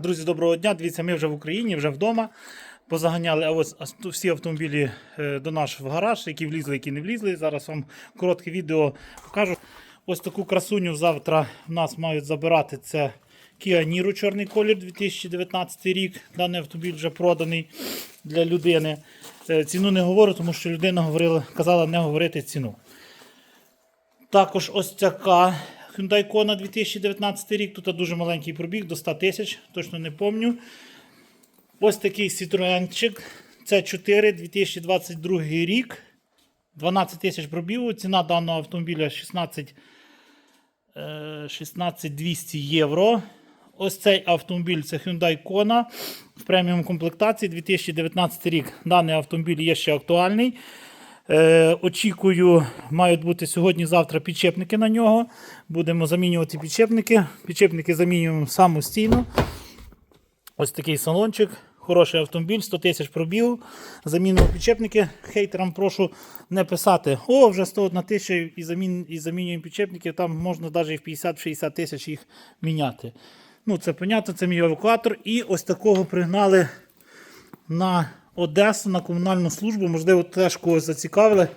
Друзі, доброго дня. Дивіться, ми вже в Україні, вже вдома. Позаганяли ось всі автомобілі е, до нас в гараж, які влізли, які не влізли. Зараз вам коротке відео покажу. Ось таку красуню завтра в нас мають забирати. Це Kia Niro чорний колір 2019 рік. Даний автомобіль вже проданий для людини. Е, Ціну не говорю, тому що людина говорила, казала не говорити ціну. Також ось така Hyundai Kona 2019 рік. Тут дуже маленький пробіг до 100 тисяч, точно не пам'ятаю. Ось такий Citroenчик. Це 4 2022 рік. 12 тисяч пробігу. Ціна даного автомобіля 16, е, 16 200 євро. Ось цей автомобіль це Hyundai Kona в преміум комплектації 2019 рік. Даний автомобіль є ще актуальний. Е, очікую, мають бути сьогодні-завтра підчепники на нього. Будемо замінювати підчепники. Підчепники замінюємо самостійно. Ось такий салончик. Хороший автомобіль, 100 тисяч пробігу. Замінимо підчепники. Хейтерам прошу не писати. О, вже 101 тисяча і, замін, і замінюємо підчепники. Там можна навіть в 50-60 тисяч їх міняти. Ну, це понятно, це мій евакуатор. І ось такого пригнали на Одесу на комунальну службу. Можливо, теж когось зацікавили.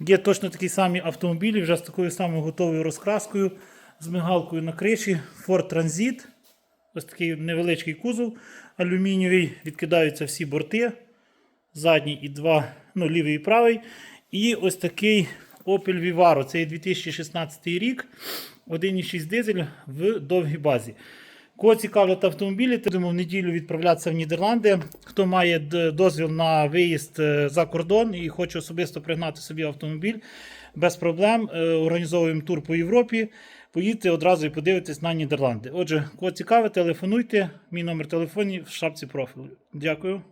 Є точно такі самі автомобілі, вже з такою самою готовою розкраскою, з мигалкою на криші. Ford Transit. Ось такий невеличкий кузов алюмінієвий. Відкидаються всі борти. Задній і два, ну, лівий і правий. І ось такий Opel Vivaro. Це 2016 рік. 1,6 дизель в довгій базі. Кого цікавлять автомобілі, будемо в неділю відправлятися в Нідерланди. Хто має дозвіл на виїзд е, за кордон і хоче особисто пригнати собі автомобіль, без проблем. Е, Організовуємо тур по Європі. Поїдьте одразу і подивитесь на Нідерланди. Отже, кого цікавить, телефонуйте. Мій номер телефону в шапці профілю. Дякую.